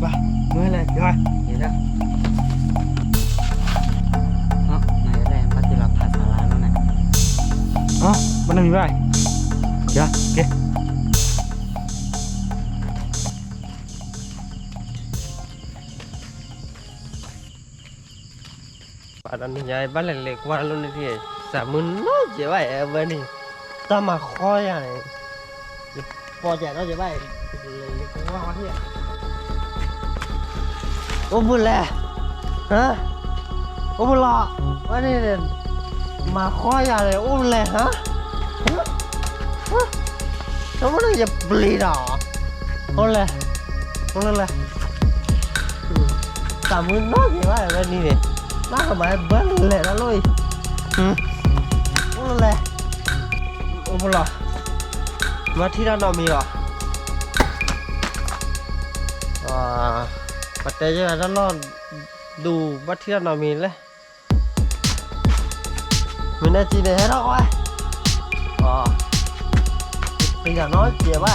và mới lên rồi vậy đó. Đó này ở đây em bắt được là thả xà qua luôn này. Đó nó này vậy? Bên ok ta mà ભલે લેખવાનું નથી bỏ chạy nó તમા vậy ને પહોંચ્યા ન જેવાય લેખવા ว่าลุ่นที่สามมือน้อยเจ๋อไว้เออเบอร์นี่ต้องมาคอยอะไรพอใจน้อยเจ๋อไว้เล็กๆว่าว่าที่โอ้บุญแหละฮะโอ้บุญหล่อว่านี่เนี่ยมาคอยอะไรโอ้บุญแหละ ปัจจัยเยอะลรอดดูวัดที่เรามีเลยมันได้จีเนใฮ้เราไว้อ๋อเป็นอย่างน้อยเกียไว้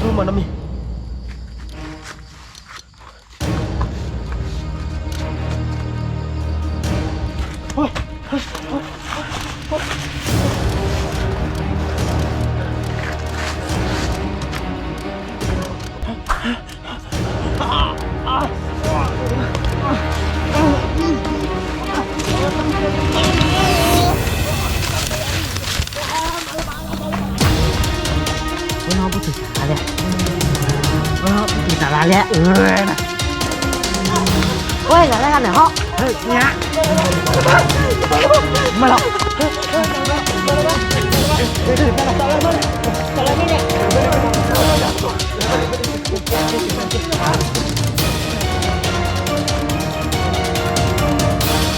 รูมันนมีโอ้ย เออน้องไปถึงสาระแล้วเออน้องไปถึงสาระแล้วเออ vậy Aduh mana mi? Ủa nó bắt từ xà ra Ủa nó bắt từ xà ra ra Ừ nè Ôi là ra này họ Ừ nhá Mà lọc